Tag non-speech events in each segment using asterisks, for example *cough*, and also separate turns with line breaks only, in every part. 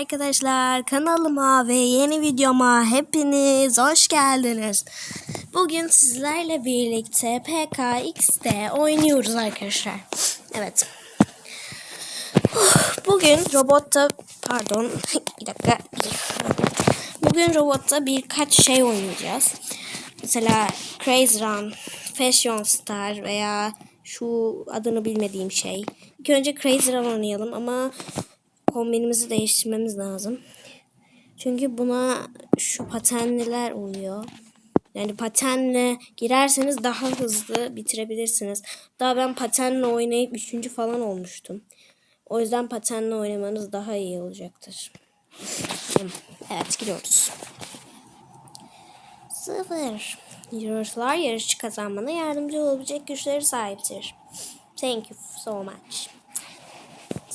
arkadaşlar kanalıma ve yeni videoma hepiniz hoş geldiniz. Bugün sizlerle birlikte PKX'de oynuyoruz arkadaşlar. Evet. Bugün robotta pardon *laughs* bir dakika. Bugün robotta birkaç şey oynayacağız. Mesela Crazy Run, Fashion Star veya şu adını bilmediğim şey. İlk önce Crazy Run oynayalım ama kombinimizi değiştirmemiz lazım. Çünkü buna şu patenliler oluyor. Yani patenle girerseniz daha hızlı bitirebilirsiniz. Daha ben patenle oynayıp üçüncü falan olmuştum. O yüzden patenle oynamanız daha iyi olacaktır. Evet gidiyoruz. Sıfır. Yarışlar yarışı kazanmana yardımcı olabilecek güçleri sahiptir. Thank you so much.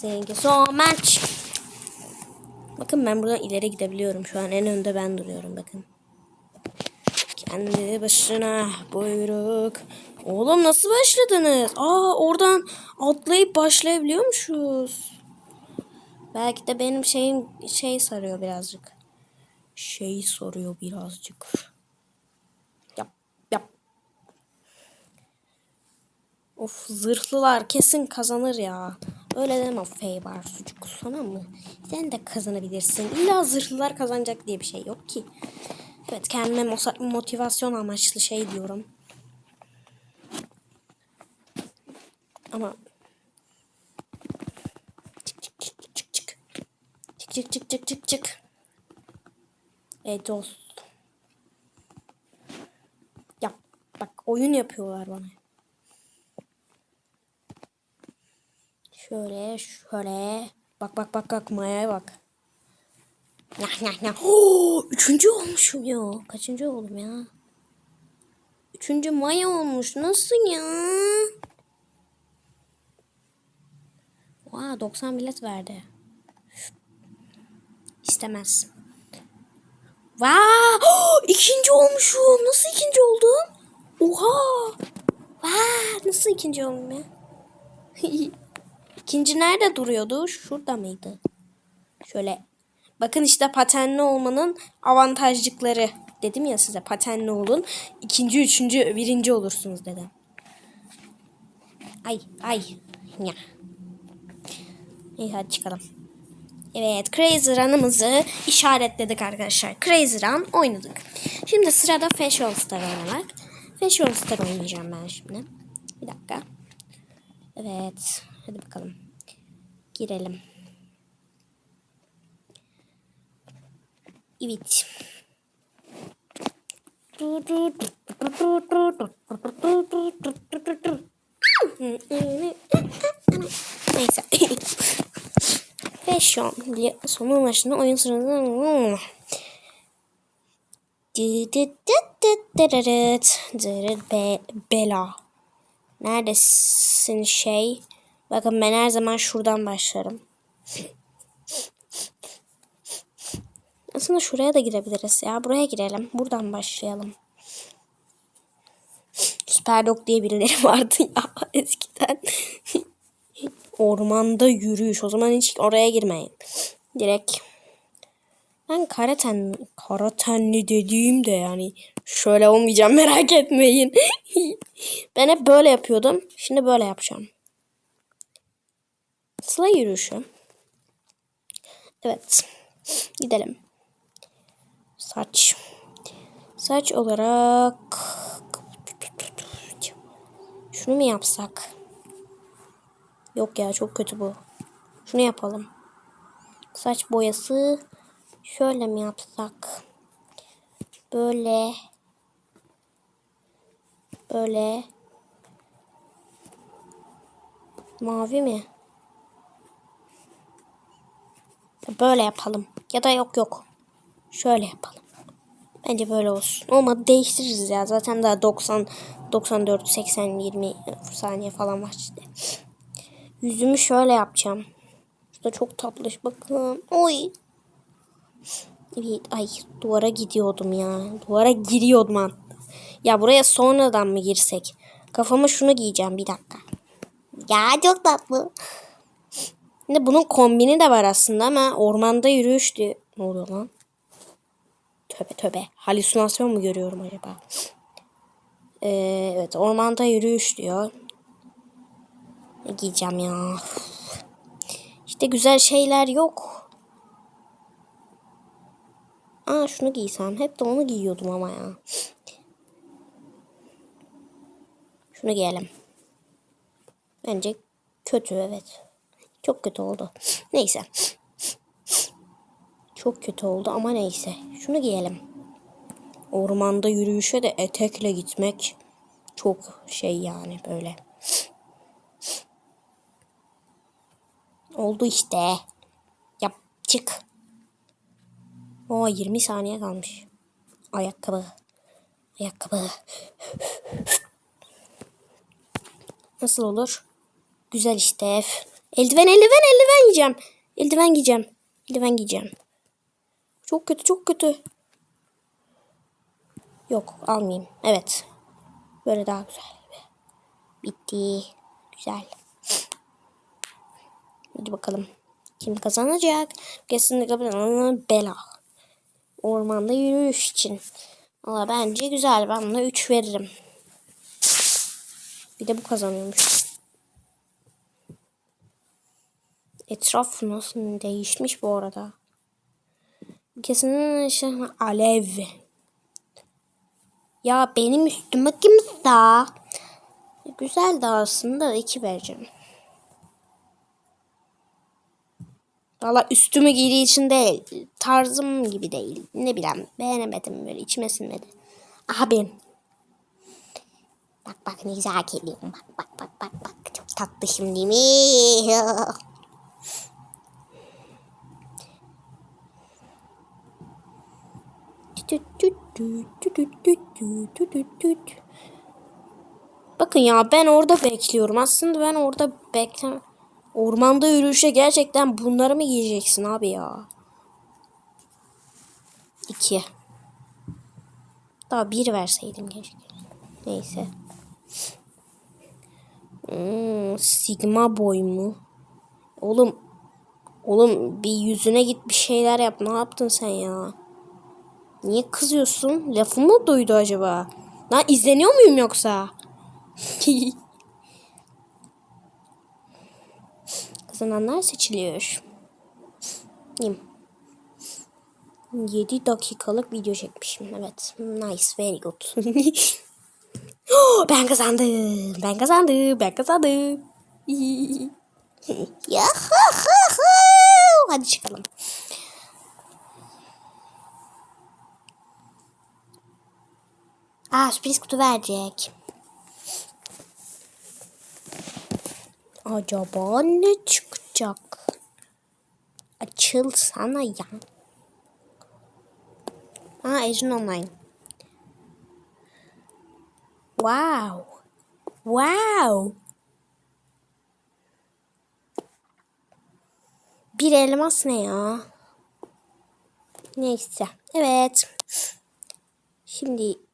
Thank you so much. Bakın ben buradan ileri gidebiliyorum. Şu an en önde ben duruyorum bakın. Kendi başına buyruk. Oğlum nasıl başladınız? Aa oradan atlayıp başlayabiliyormuşuz. Belki de benim şeyim şey sarıyor birazcık. Şey soruyor birazcık. Yap yap. Of zırhlılar kesin kazanır ya. Öyle deme Feybar sucuk tamam mı? Sen de kazanabilirsin. İlla zırhlılar kazanacak diye bir şey yok ki. Evet kendime motivasyon amaçlı şey diyorum. Ama çık çık çık çık çık. Çık çık çık çık çık çık. E dost. Yap. Bak oyun yapıyorlar bana. Şöyle şöyle. Bak bak bak bak Maya'ya bak. Nah nah nah. Oo, üçüncü olmuşum ya. Kaçıncı oldum ya? Üçüncü Maya olmuş. Nasıl ya? Oha 90 bilet verdi. İstemez. Vaa! Oh, ikinci olmuşum. Nasıl ikinci oldum? Oha! Vaa! Nasıl ikinci oldum ya? *laughs* İkinci nerede duruyordu? Şurada mıydı? Şöyle. Bakın işte patenli olmanın avantajlıkları. Dedim ya size patenli olun. İkinci, üçüncü, birinci olursunuz dedim. Ay ay. Ya. İyi hadi çıkalım. Evet Crazy Run'ımızı işaretledik arkadaşlar. Crazy Run oynadık. Şimdi sırada Fashion Star oynamak. Fashion Star oynayacağım ben şimdi. Bir dakika. Evet. Hadi bakalım. Girelim. Evet. Neyse. Fashion diye sonu başında oyun sırasında Be Bela. Neredesin şey? Bakın ben her zaman şuradan başlarım. Aslında şuraya da girebiliriz ya. Buraya girelim. Buradan başlayalım. Süper Dog diye birileri *laughs* vardı ya eskiden. Ormanda yürüyüş. O zaman hiç oraya girmeyin. Direkt ben karaten, karatenli dediğim de yani şöyle olmayacağım merak etmeyin. *laughs* ben hep böyle yapıyordum. Şimdi böyle yapacağım. Sıla yürüyüşü. Evet. Gidelim. Saç. Saç olarak şunu mu yapsak? Yok ya çok kötü bu. Şunu yapalım. Saç boyası şöyle mi yapsak? Böyle böyle mavi mi? Böyle yapalım. Ya da yok yok. Şöyle yapalım. Bence böyle olsun. Olmadı değiştiririz ya. Zaten daha 90 94 80 20 saniye falan var işte. Yüzümü şöyle yapacağım. Şurada çok tatlış bakın. Oy. Evet ay duvara gidiyordum ya. Duvara giriyordum hatta. Ya buraya sonradan mı girsek? Kafama şunu giyeceğim bir dakika. Ya çok tatlı. Şimdi bunun kombini de var aslında ama ormanda yürüyüş diye. Ne oluyor lan? Töbe töbe. Halüsinasyon mu görüyorum acaba? Ee, evet ormanda yürüyüş diyor. Ne giyeceğim ya? İşte güzel şeyler yok. Aa şunu giysem. Hep de onu giyiyordum ama ya. Şunu giyelim. Bence kötü evet. Çok kötü oldu. Neyse. Çok kötü oldu ama neyse. Şunu giyelim. Ormanda yürüyüşe de etekle gitmek çok şey yani böyle. Oldu işte. Yap çık. O 20 saniye kalmış. Ayakkabı. Ayakkabı. Nasıl olur? Güzel işte. Eldiven, eldiven, eldiven giyeceğim. Eldiven giyeceğim. Eldiven giyeceğim. Çok kötü, çok kötü. Yok, almayayım. Evet. Böyle daha güzel. Bitti. Güzel. Hadi bakalım. Kim kazanacak? Kesinlikle ben bela. Ormanda yürüyüş için. Valla bence güzel. Ben buna 3 veririm. Bir de bu kazanıyormuş. Etraf nasıl değişmiş bu arada. Kesin şey, alev. Ya benim üstüme kim sağ? Güzel de aslında iki vereceğim. Valla üstümü giydiği için değil. Tarzım gibi değil. Ne bileyim beğenemedim böyle içime sinmedi. Aha benim. Bak bak ne güzel geliyorum. Bak bak bak bak bak. Çok tatlı şimdi mi? *laughs* Bakın ya ben orada bekliyorum. Aslında ben orada beklem. Ormanda yürüyüşe gerçekten bunları mı giyeceksin abi ya? İki. Daha bir verseydim keşke. Neyse. Hmm, sigma boy mu? Oğlum. Oğlum bir yüzüne git bir şeyler yap. Ne yaptın sen ya? Niye kızıyorsun? Lafımı mı duydu acaba? Lan izleniyor muyum yoksa? *laughs* Kazananlar seçiliyor. 7 dakikalık video çekmişim. Evet. Nice. Very good. *laughs* ben kazandım. Ben kazandım. Ben kazandım. *laughs* Hadi çıkalım. Aa sürpriz kutu verecek. Acaba ne çıkacak? Açılsana ya. Aa Ejin Online. Wow. Wow. Bir elmas ne ya? Neyse. Evet. Şimdi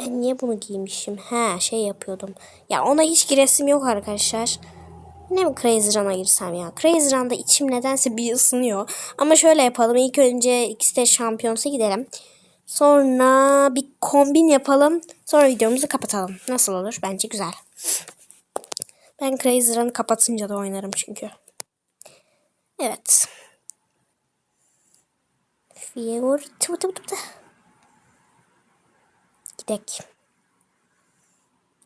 ben niye bunu giymişim? Ha şey yapıyordum. Ya ona hiç giresim yok arkadaşlar. Ne mi Crazy Run'a girsem ya? Crazy Run'da içim nedense bir ısınıyor. Ama şöyle yapalım. İlk önce ikisi de şampiyonsa gidelim. Sonra bir kombin yapalım. Sonra videomuzu kapatalım. Nasıl olur? Bence güzel. Ben Crazy Run'ı kapatınca da oynarım çünkü. Evet. Fiyor. Tıp tıp tıp tıp. Gidek.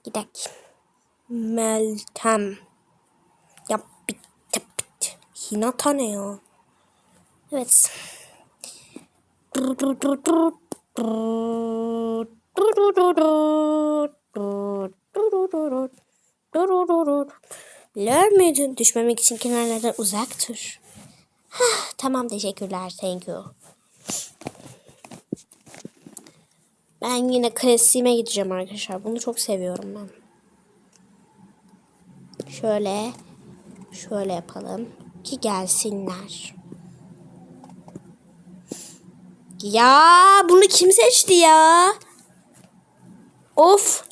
Gidek. Meltem. Ya bitti bitti. Hinata ne ya? Evet. Bilir miydin? Düşmemek için kenarlardan uzak dur. tamam teşekkürler. Thank you. Ben yine klasiğime gideceğim arkadaşlar. Bunu çok seviyorum ben. Şöyle. Şöyle yapalım. Ki gelsinler. Ya bunu kim seçti ya? Of.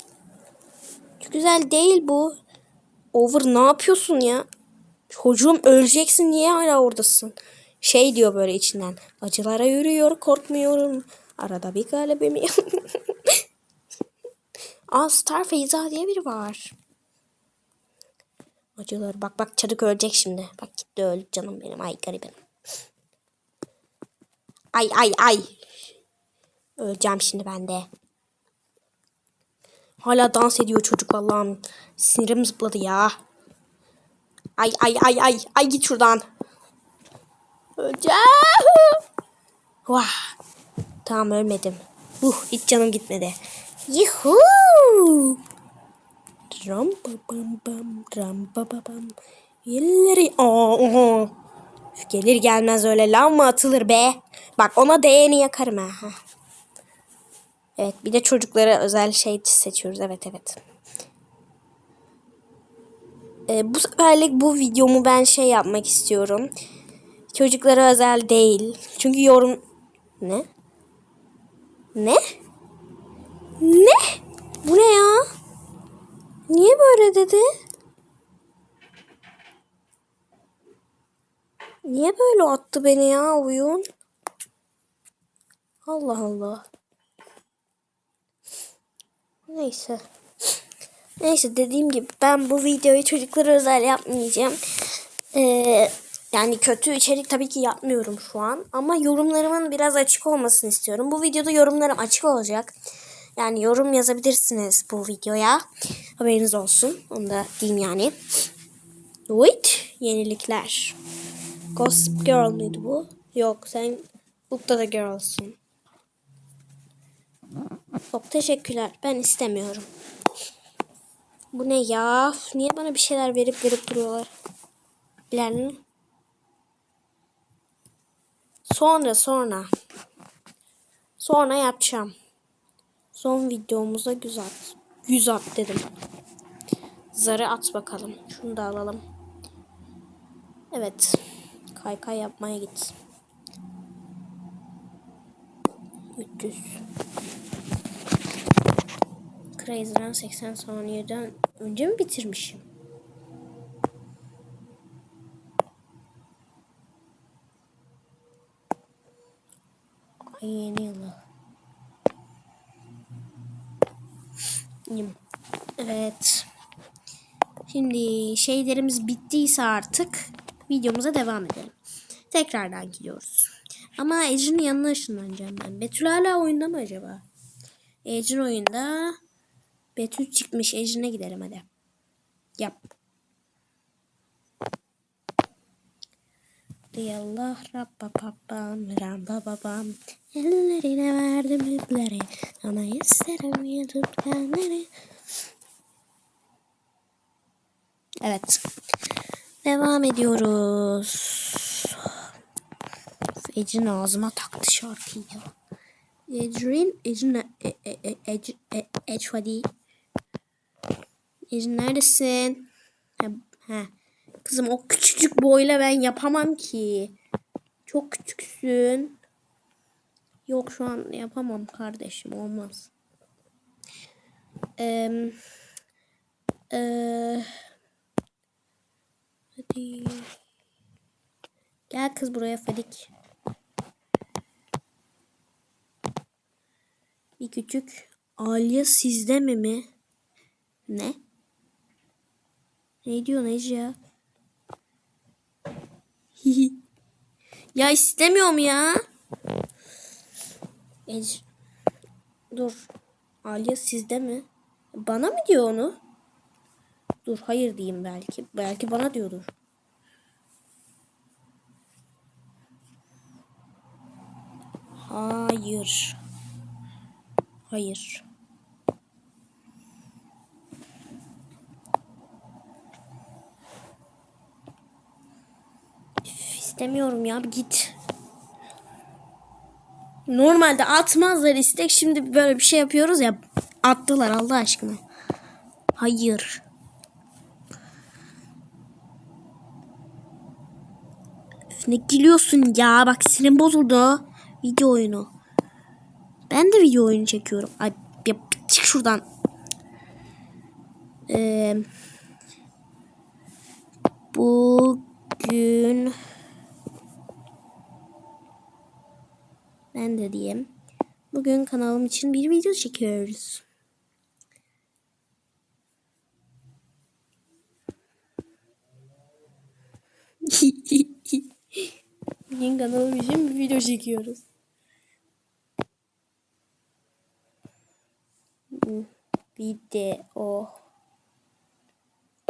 Çok güzel değil bu. Over ne yapıyorsun ya? Çocuğum öleceksin niye hala oradasın? Şey diyor böyle içinden. Acılara yürüyor korkmuyorum. Arada bir galibim. Aa *laughs* Star Feyza diye biri var. Acılar bak bak çocuk ölecek şimdi. Bak gitti öldü canım benim ay garibim. Ay ay ay. Öleceğim şimdi ben de. Hala dans ediyor çocuk Allah'ım. Sinirim zıpladı ya. Ay ay ay ay. Ay git şuradan. Öleceğim. Vah. Tamam ölmedim. Uh hiç canım gitmedi. Yuhu. Ram ba bam bam ram ba ba bam. Oha. Üf, Gelir gelmez öyle lan mı atılır be? Bak ona değeni yakarım ha. Evet bir de çocuklara özel şey seçiyoruz. Evet evet. Ee, bu seferlik bu videomu ben şey yapmak istiyorum. Çocuklara özel değil. Çünkü yorum... Ne? Ne? Ne? Bu ne ya? Niye böyle dedi? Niye böyle attı beni ya oyun? Allah Allah. Neyse. Neyse dediğim gibi ben bu videoyu çocuklara özel yapmayacağım. Ee, yani kötü içerik tabii ki yapmıyorum şu an. Ama yorumlarımın biraz açık olmasını istiyorum. Bu videoda yorumlarım açık olacak. Yani yorum yazabilirsiniz bu videoya. Haberiniz olsun. Onu da diyeyim yani. Wait. Yenilikler. Gossip Girl mıydı bu? Yok sen Book'ta da Girl'sın. Çok teşekkürler. Ben istemiyorum. Bu ne ya? Niye bana bir şeyler verip verip duruyorlar? İlerleyin. Sonra sonra. Sonra yapacağım. Son videomuzda güz at. Güz at dedim. Zarı at bakalım. Şunu da alalım. Evet. Kaykay yapmaya git. 300. Crazy Run 80 saniyeden önce mi bitirmişim? Yeni. İyiyim. Evet. Şimdi şeylerimiz bittiyse artık videomuza devam edelim. Tekrardan gidiyoruz. Ama Ecrin'in yanına ışınlanacağım ben. Betül hala oyunda mı acaba? Ecrin oyunda. Betül çıkmış. Ecrin'e gidelim hadi. Yap. Diyallah rabba pappam rabba babam Ellerine verdim ipleri Ama isterim YouTube kendini Evet. Devam ediyoruz. Ecrin ağzıma taktı şarkıyı. Ecrin, Ecrin, e, e, e, Ec- e, Ecfadi. Ecrin neredesin? Ha, ha. Kızım o küçücük boyla ben yapamam ki. Çok küçüksün. Yok şu an yapamam kardeşim olmaz. Eee eee Hadi. Gel kız buraya Fadik. Bir küçük Alya sizde mi mi? Ne? Ne diyor Ece *laughs* ya? istemiyorum ya. Ece. Dur. Alya sizde mi? Bana mı diyor onu? Dur hayır diyeyim belki. Belki bana diyordur. Hayır. Hayır. Üf, istemiyorum ya git. Normalde atmazlar istek şimdi böyle bir şey yapıyoruz ya attılar Allah aşkına. Hayır. Ne gülüyorsun ya bak sinirim bozuldu. Video oyunu. Ben de video oyunu çekiyorum. Ay ya, çık şuradan. Ee, Bugün ben de diyeyim. Bugün kanalım için bir video çekiyoruz. *laughs* Bugün kanalım için bir video çekiyoruz. Video.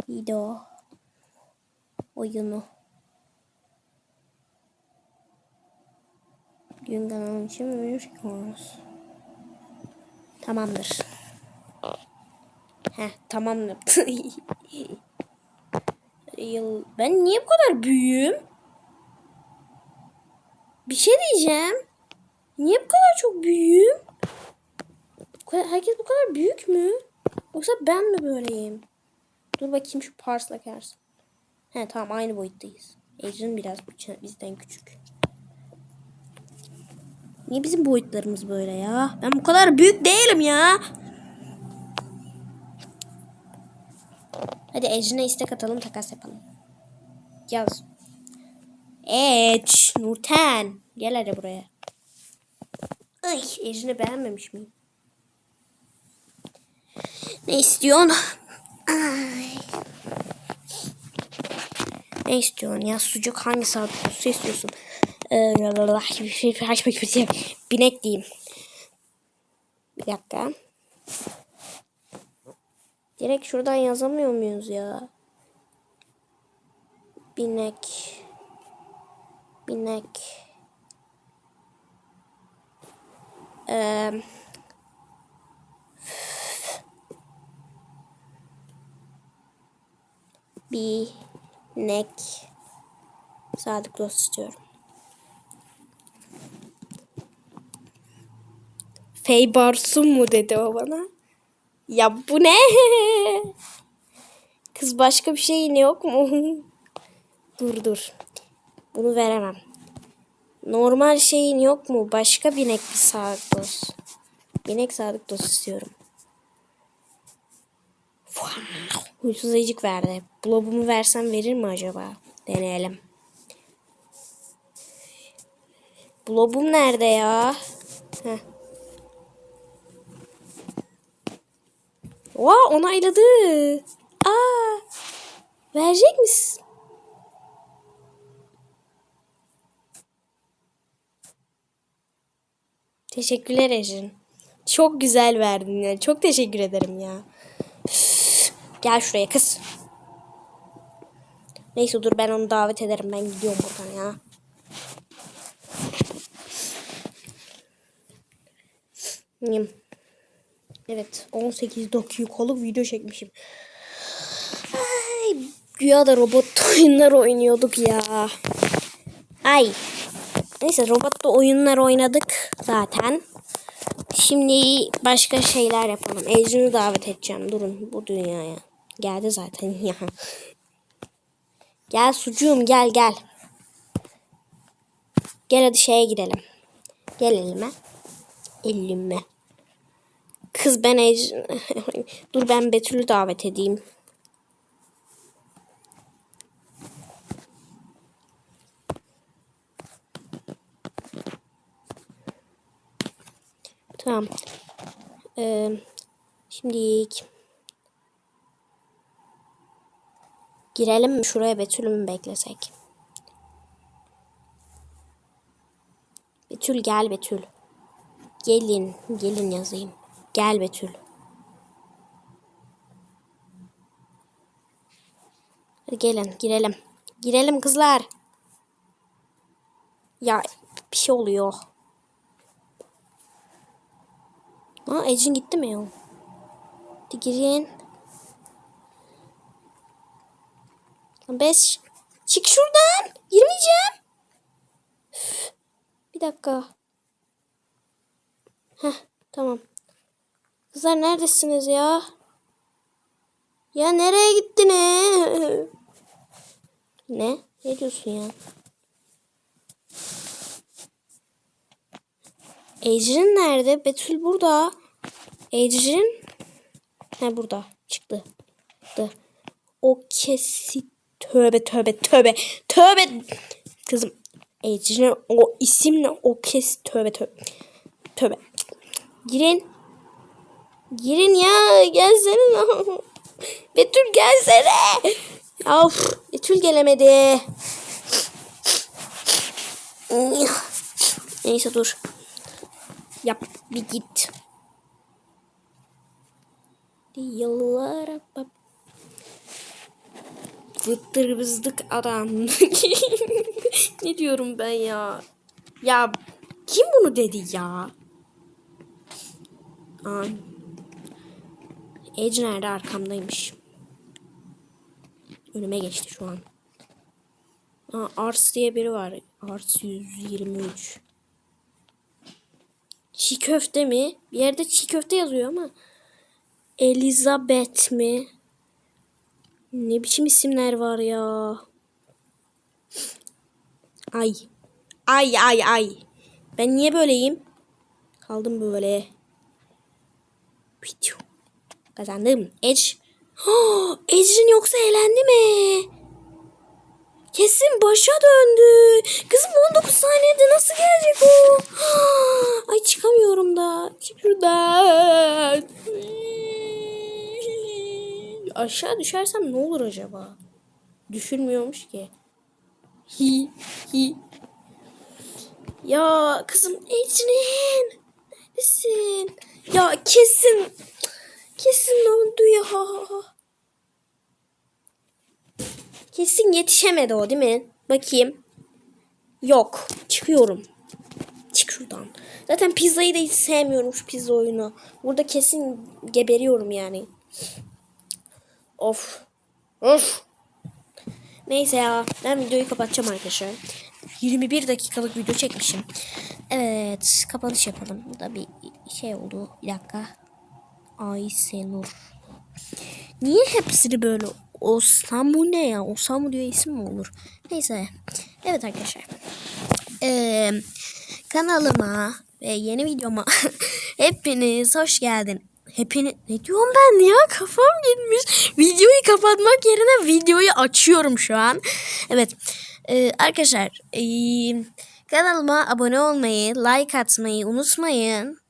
Video. Oyunu. Bugün kanalım için çekiyoruz. Tamamdır. Heh tamamdır. *laughs* Yıl ben niye bu kadar büyüğüm? Bir şey diyeceğim. Niye bu kadar çok büyüğüm? Herkes bu kadar büyük mü? Yoksa ben mi böyleyim? Dur bakayım şu Pars'la Kers. He tamam aynı boyuttayız. Ecrin biraz bizden küçük. Niye bizim boyutlarımız böyle ya? Ben bu kadar büyük değilim ya. Hadi Ecrin'e istek atalım takas yapalım. Yaz. Eç, Nurten. Gel hadi buraya. Ay, Ecrin'i beğenmemiş miyim? Ne istiyorsun? Ay. Ne istiyorsun ya? Sucuk hangi sağlıklısı istiyorsun? Ee, Binek diyeyim. Bir dakika. Direkt şuradan yazamıyor muyuz ya? Binek. Binek. Ee, binek. Sadık dost istiyorum. Feybarsun mu dedi o bana. Ya bu ne? *laughs* Kız başka bir şeyin yok mu? *laughs* dur dur. Bunu veremem. Normal şeyin yok mu? Başka binek bir sadık dost. Binek sadık dost istiyorum. Huysuz ayıcık verdi. Blobumu versem verir mi acaba? Deneyelim. Blobum nerede ya? Heh. Oha onayladı. Aa, verecek misin? Teşekkürler Ejin. Çok güzel verdin ya. Çok teşekkür ederim ya. Üf, Gel şuraya kız. Neyse dur ben onu davet ederim. Ben gidiyorum buradan ya. Yiyeyim. Evet 18 dakikalık video çekmişim. Ay, güya da robot *laughs* oyunlar oynuyorduk ya. Ay. Neyse robotla oyunlar oynadık zaten. Şimdi başka şeyler yapalım. Ejder'i davet edeceğim. Durun bu dünyaya. Geldi zaten *laughs* ya. Gel sucuğum gel gel. Gel hadi şeye gidelim. Gel elime. Elime. Kız ben Ece... *laughs* Dur ben Betül'ü davet edeyim. Tamam. Ee, şimdi girelim mi şuraya Betül'ü mü beklesek? Betül gel Betül. Gelin, gelin yazayım. Gel Betül. Hadi gelin, girelim. Girelim kızlar. Ya bir şey oluyor. Aa Ecin gitti mi ya? Hadi girin. Beş. Çık şuradan. Girmeyeceğim. Üf. Bir dakika. Heh tamam. Kızlar neredesiniz ya? Ya nereye gittiniz? ne? Ne diyorsun ya? Ecrin nerede? Betül burada. Ecrin. Ha burada. Çıktı. Çıktı. O kesit Tövbe tövbe tövbe. Tövbe. Kızım Ecrin o isimle o kes tövbe tövbe. Tövbe. Girin. Girin ya gelsene. *laughs* Betül gelsene. Of Betül gelemedi. Neyse dur. Yap bir git. Yıllara bak. Vıttır bızdık adam. *laughs* ne diyorum ben ya? Ya kim bunu dedi ya? Aa, Ece nerede arkamdaymış. Önüme geçti şu an. Aa, Ars diye biri var. Ars 123. Çiğ köfte mi? Bir yerde çiğ köfte yazıyor ama. Elizabeth mi? Ne biçim isimler var ya. Ay. Ay ay ay. Ben niye böyleyim? Kaldım böyle. Pitiu. Kazandım. Edge. *gasps* Ecrin yoksa elendi mi? Kesin başa döndü. Kızım 19 saniyede nasıl gelecek o? *gasps* Ay çıkamıyorum da. Çık şuradan. *laughs* Aşağı düşersem ne olur acaba? Düşürmüyormuş ki. Hi hi. Ya kızım Ecrin. Neredesin? Ya kesin. Kesin oldu ya. Kesin yetişemedi o değil mi? Bakayım. Yok. Çıkıyorum. Çık şuradan. Zaten pizzayı da hiç sevmiyorum şu pizza oyunu. Burada kesin geberiyorum yani. Of. Of. Neyse ya. Ben videoyu kapatacağım arkadaşlar. 21 dakikalık video çekmişim. Evet. Kapanış yapalım. Bu bir şey oldu. Bir dakika. Aysenur. Niye hepsini böyle Osamu ne ya? Osamu diye isim mi olur? Neyse. Evet arkadaşlar. Ee, kanalıma ve yeni videoma *laughs* hepiniz hoş geldin. Hepini ne diyorum ben ya kafam gitmiş. Videoyu kapatmak yerine videoyu açıyorum şu an. Evet. Ee, arkadaşlar ee, kanalıma abone olmayı, like atmayı unutmayın.